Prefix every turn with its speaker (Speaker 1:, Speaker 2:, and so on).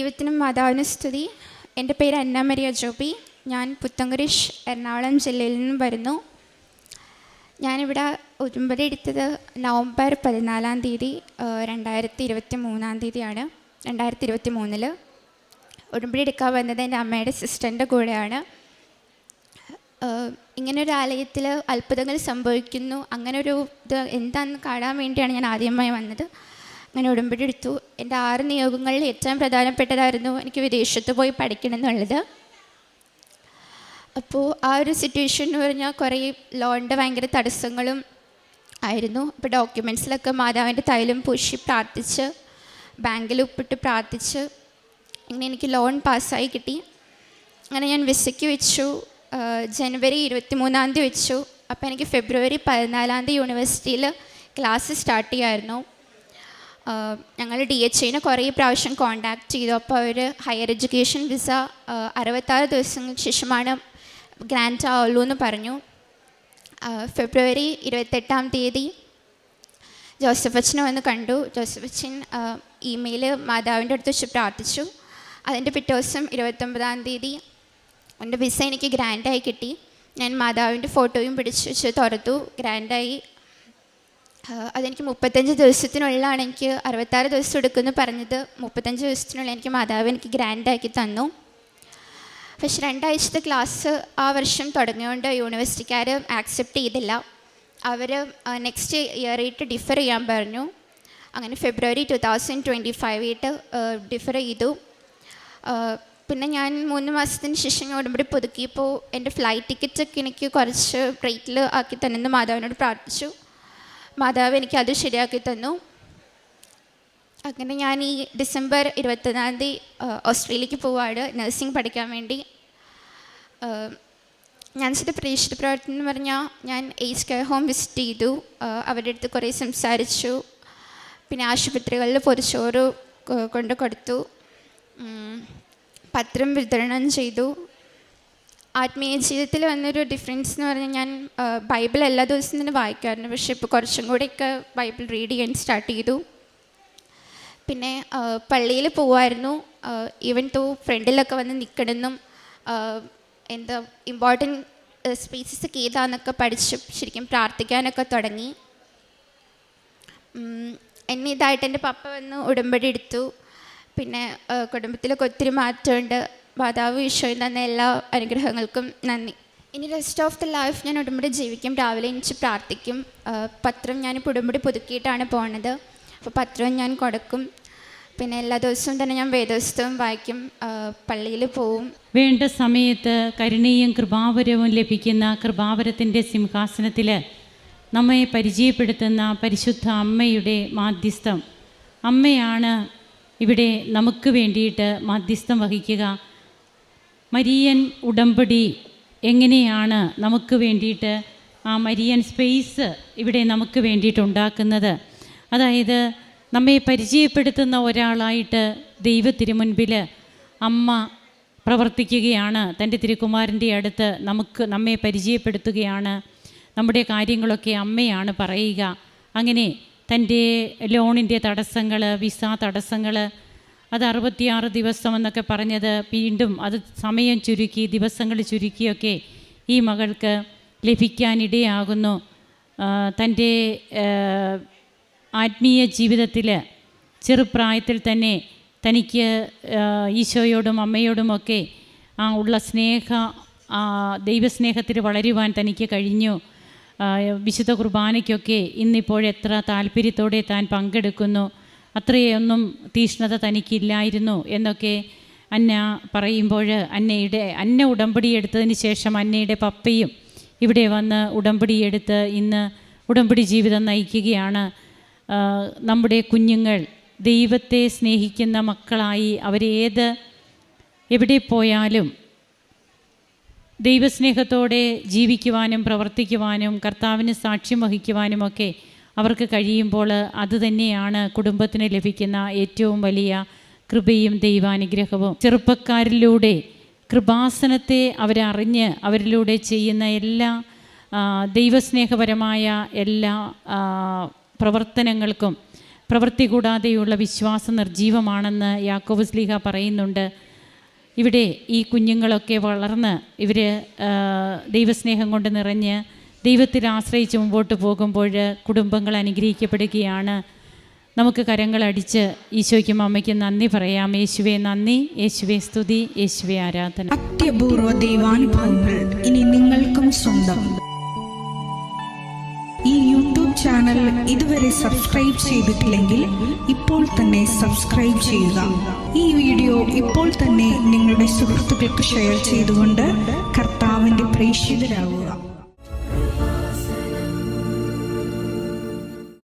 Speaker 1: ദൈവത്തിനും മാതാവിനും സ്തുതി. എന്റെ പേര് അന്ന മരിയ ജോബി. ഞാൻ പുത്തങ്കുരിശ് എറണാകുളം ജില്ലയിൽ നിന്നും വരുന്നു. ഞാനിവിടെ ഉരുമ്പടി എടുത്തത് നവംബർ പതിനാലാം തീയതി രണ്ടായിരത്തി ഇരുപത്തി മൂന്നാം തീയതിയാണ്. രണ്ടായിരത്തി ഇരുപത്തി മൂന്നിൽ ഉടുമ്പടി എടുക്കാൻ വന്നത് എന്റെ അമ്മയുടെ സിസ്റ്ററിന്റെ കൂടെയാണ്. ഇങ്ങനൊരു ആലയത്തിൽ അത്ഭുതങ്ങൾ സംഭവിക്കുന്നു. അങ്ങനൊരു ഇത് എന്താണെന്ന് കാണാൻ വേണ്ടിയാണ് ഞാൻ ആദ്യമായി വന്നത്. അങ്ങനെ ഉടമ്പടി എടുത്തു. എന്റെ ആറ് നിയോഗങ്ങളിൽ ഏറ്റവും പ്രധാനപ്പെട്ടതായിരുന്നു എനിക്ക് വിദേശത്ത് പോയി പഠിക്കണം എന്നുള്ളത്. അപ്പോൾ ആ ഒരു സിറ്റുവേഷൻ എന്ന് പറഞ്ഞാൽ കുറേ ലോണിന്റെ ഭയങ്കര തടസ്സങ്ങളും ആയിരുന്നു. അപ്പോൾ ഡോക്യുമെന്റ്സിലൊക്കെ മാതാവിന്റെ തൈലം പൂശി പ്രാർത്ഥിച്ച് ബാങ്കിൽ ഉപ്പിട്ട് പ്രാർത്ഥിച്ച് അങ്ങനെ എനിക്ക് ലോൺ പാസ്സായി കിട്ടി. അങ്ങനെ ഞാൻ വിസയ്ക്ക് വെച്ചു. ജനുവരി ഇരുപത്തി മൂന്നാം തീയതി വെച്ചു. അപ്പോൾ എനിക്ക് ഫെബ്രുവരി പതിനാലാം തീയതി യൂണിവേഴ്സിറ്റിയിൽ ക്ലാസ് സ്റ്റാർട്ട് ചെയ്യായിരുന്നു. ഞങ്ങൾ ഡി എച്ച് ഐനെ കുറേ പ്രാവശ്യം കോണ്ടാക്ട് ചെയ്തു. അപ്പോൾ അവർ ഹയർ എഡ്യൂക്കേഷൻ വിസ അറുപത്താറ് ദിവസങ്ങൾക്ക് ശേഷമാണ് ഗ്രാന്റ് ആവുള്ളൂ എന്ന് പറഞ്ഞു. ഫെബ്രുവരി ഇരുപത്തെട്ടാം തീയതി ജോസഫ് അച്ഛനെ വന്ന് കണ്ടു. ജോസഫ് അച്ഛൻ ഇമെയിൽ മാതാവിന്റെ അടുത്ത് വെച്ച് പ്രാർത്ഥിച്ചു. അതിന്റെ പിറ്റേ ദിവസം ഇരുപത്തൊമ്പതാം തീയതി എന്റെ വിസ എനിക്ക് ഗ്രാൻഡായി കിട്ടി. ഞാൻ മാതാവിന്റെ ഫോട്ടോയും പിടിച്ച് വെച്ച് തുറത്തു. ഗ്രാൻഡായി അതെനിക്ക് മുപ്പത്തഞ്ച് ദിവസത്തിനുള്ളിലാണ് എനിക്ക് അറുപത്താറ് ദിവസം എടുക്കുമെന്ന് പറഞ്ഞത്. മുപ്പത്തഞ്ച് ദിവസത്തിനുള്ളിൽ എനിക്ക് മാതാവ് എനിക്ക് ഗ്രാൻഡാക്കി തന്നു. പക്ഷെ രണ്ടാഴ്ചത്തെ ക്ലാസ് ആ വർഷം തുടങ്ങിയതുകൊണ്ട് യൂണിവേഴ്സിറ്റിക്കാർ ആക്സെപ്റ്റ് ചെയ്തില്ല. അവർ നെക്സ്റ്റ് ഇയറായിട്ട് ഡിഫർ ചെയ്യാൻ പറഞ്ഞു. അങ്ങനെ February two thousand twenty five ആയിട്ട് ഡിഫർ ചെയ്തു പിന്നെ ഞാൻ മൂന്ന് മാസത്തിന് ശേഷം ഞാൻ ഉടമ്പടി പുതുക്കിയപ്പോൾ എന്റെ ഫ്ലൈറ്റ് ടിക്കറ്റൊക്കെ എനിക്ക് കുറച്ച് റേറ്റിൽ ആക്കി തന്നെന്ന് മാതാവിനോട് പ്രാർത്ഥിച്ചു. മാതാവ് എനിക്ക് അത് ശരിയാക്കി തന്നു. അങ്ങനെ ഞാൻ ഈ ഡിസംബർ ഇരുപത്തൊന്നാം തീയതി ഓസ്ട്രേലിയക്ക് പോവാണ്. നഴ്സിംഗ് പഠിക്കാൻ വേണ്ടി. ഞാൻ ചെയ്ത പ്രതീക്ഷിത പ്രവർത്തനം എന്ന് പറഞ്ഞാൽ ഞാൻ ഏജ് കെയർ ഹോം വിസിറ്റ് ചെയ്തു. അവരുടെ അടുത്ത് കുറേ സംസാരിച്ചു. പിന്നെ ആശുപത്രികളിൽ പൊരിച്ചോറ് കൊണ്ട് കൊടുത്തു. പത്രം വിതരണം ചെയ്തു. ആത്മീയ ജീവിതത്തിൽ വന്നൊരു ഡിഫറൻസ് എന്ന് പറഞ്ഞാൽ ഞാൻ ബൈബിൾ എല്ലാ ദിവസവും തന്നെ വായിക്കുമായിരുന്നു പക്ഷേ ഇപ്പോൾ കുറച്ചും കൂടെയൊക്കെ ബൈബിൾ റീഡ് ചെയ്യാൻ സ്റ്റാർട്ട് ചെയ്തു. പിന്നെ പള്ളിയിൽ പോവായിരുന്നു. ഈവൻ തോ ഫ്രണ്ടിലൊക്കെ വന്ന് നിൽക്കണമെന്നും എന്താ ഇമ്പോർട്ടന്റ് സ്പേസസ് ഒക്കെ ഏതാന്നൊക്കെ പഠിച്ച് ശരിക്കും പ്രാർത്ഥിക്കാനൊക്കെ തുടങ്ങി. എന്നെ ഇതായിട്ട് എന്റെ പപ്പ വന്ന് ഉടമ്പടി എടുത്തു. പിന്നെ കുടുംബത്തിലൊക്കെ ഒത്തിരി മാറ്റമുണ്ട്. മാതാവ് ഈശോയിൽ തന്ന എല്ലാ അനുഗ്രഹങ്ങൾക്കും നന്ദി. ഇനി റെസ്റ്റ് ഓഫ് ദ ലൈഫ് ഞാൻ ഉടമ്പടി ജീവിക്കും. രാവിലെ എനിക്ക് പ്രാർത്ഥിക്കും. പത്രം പത്രം ഞാനിപ്പോൾ ഉടമ്പടി പുതുക്കിയിട്ടാണ് പോണത്. അപ്പോൾ പത്രം ഞാൻ കൊടുക്കും. പിന്നെ എല്ലാ ദിവസവും തന്നെ ഞാൻ വേദോസ്തവും വായിക്കും. പള്ളിയിൽ പോവും.
Speaker 2: വേണ്ട സമയത്ത് കരുണയും കൃപാവരവും ലഭിക്കുന്ന കൃപാവരത്തിന്റെ സിംഹാസനത്തിൽ നമ്മെ പരിചയപ്പെടുത്തുന്ന പരിശുദ്ധ അമ്മയുടെ മാധ്യസ്ഥം. അമ്മയാണ് ഇവിടെ നമുക്ക് വേണ്ടിയിട്ട് മാധ്യസ്ഥം വഹിക്കുക. മരിയൻ ഉടമ്പടി എങ്ങനെയാണ് നമുക്ക് വേണ്ടിയിട്ട് ആ മരിയൻ സ്പേസ് ഇവിടെ നമുക്ക് വേണ്ടിയിട്ട് ഉണ്ടാക്കുന്നത്? അതായത് നമ്മെ പരിചയപ്പെടുത്തുന്ന ഒരാളായിട്ട് ദൈവത്തിനു മുൻപിൽ അമ്മ പ്രവർത്തിക്കുകയാണ്. തന്റെ തിരുക്കുമാരന്റെ അടുത്ത് നമുക്ക് നമ്മെ പരിചയപ്പെടുത്തുകയാണ്. നമ്മുടെ കാര്യങ്ങളൊക്കെ അമ്മയാണ് പറയുക. അങ്ങനെ തന്റെ ലോണിന്റെ തടസ്സങ്ങൾ വിസ തടസ്സങ്ങൾ അത് അറുപത്തിയാറ് ദിവസം എന്നൊക്കെ പറഞ്ഞത് വീണ്ടും അത് സമയം ചുരുക്കി ദിവസങ്ങൾ ചുരുക്കിയൊക്കെ ഈ മകൾക്ക് ലഭിക്കാനിടയാകുന്നു. തന്റെ ആത്മീയ ജീവിതത്തിൽ ചെറുപ്രായത്തിൽ തന്നെ തനിക്ക് ഈശോയോടും അമ്മയോടുമൊക്കെ ആ ഉള്ള സ്നേഹ ദൈവസ്നേഹത്തിൽ വളരുവാൻ തനിക്ക് കഴിഞ്ഞു. വിശുദ്ധ കുർബാനയ്ക്കൊക്കെ ഇന്നിപ്പോഴെത്ര താല്പര്യത്തോടെ താൻ പങ്കെടുക്കുന്നു. അത്രയൊന്നും തീഷ്ണത തനിക്കില്ലായിരുന്നു എന്നൊക്കെ അന്ന പറയുമ്പോൾ അന്നയുടെ അന്ന ഉടമ്പടി എടുത്തതിന് ശേഷം അന്നയുടെ പപ്പയും ഇവിടെ വന്ന് ഉടമ്പടി എടുത്ത് ഇന്ന് ഉടമ്പടി ജീവിതം നയിക്കുകയാണ്. നമ്മുടെ കുഞ്ഞുങ്ങൾ ദൈവത്തെ സ്നേഹിക്കുന്ന മക്കളായി അവരേത് എവിടെ പോയാലും ദൈവസ്നേഹത്തോടെ ജീവിക്കുവാനും പ്രവർത്തിക്കുവാനും കർത്താവിന് സാക്ഷ്യം വഹിക്കുവാനുമൊക്കെ അവർക്ക് കഴിയുമ്പോൾ അതുതന്നെയാണ് കുടുംബത്തിന് ലഭിക്കുന്ന ഏറ്റവും വലിയ കൃപയും ദൈവാനുഗ്രഹവും. ചെറുപ്പക്കാരിലൂടെ കൃപാസനത്തെ അവരറിഞ്ഞ് അവരിലൂടെ ചെയ്യുന്ന എല്ലാ ദൈവസ്നേഹപരമായ എല്ലാ പ്രവർത്തനങ്ങൾക്കും പ്രവൃത്തി കൂടാതെയുള്ള വിശ്വാസം നിർജീവമാണെന്ന് യാക്കോബ് സ്ലീഹ പറയുന്നുണ്ട്. ഇവിടെ ഈ കുഞ്ഞുങ്ങളൊക്കെ വളർന്ന് ഇവർ ദൈവസ്നേഹം കൊണ്ട് നിറഞ്ഞ് ദൈവത്തിൽ ആശ്രയിച്ച് മുമ്പോട്ട് പോകുമ്പോൾ കുടുംബങ്ങൾ അനുഗ്രഹിക്കപ്പെടുകയാണ്. നമുക്ക് കരങ്ങളടിച്ച് ഈശോയ്ക്കും അമ്മയ്ക്കും നന്ദി പറയാം. യേശുവെ നന്ദി. യേശുവെ സ്തുതി. യേശുവെ ആരാധന.
Speaker 3: അത്യപൂർവ ദൈവാനുഭവങ്ങൾ ഇനി നിങ്ങൾക്കും സ്വന്തം. ഈ യൂട്യൂബ് ചാനൽ ഇതുവരെ സബ്സ്ക്രൈബ് ചെയ്തിട്ടില്ലെങ്കിൽ ഇപ്പോൾ തന്നെ സബ്സ്ക്രൈബ് ചെയ്യുക. ഈ വീഡിയോ ഇപ്പോൾ തന്നെ നിങ്ങളുടെ സുഹൃത്തുക്കൾക്ക് ഷെയർ ചെയ്തുകൊണ്ട് കർത്താവിന്റെ പ്രേക്ഷിതരാകുക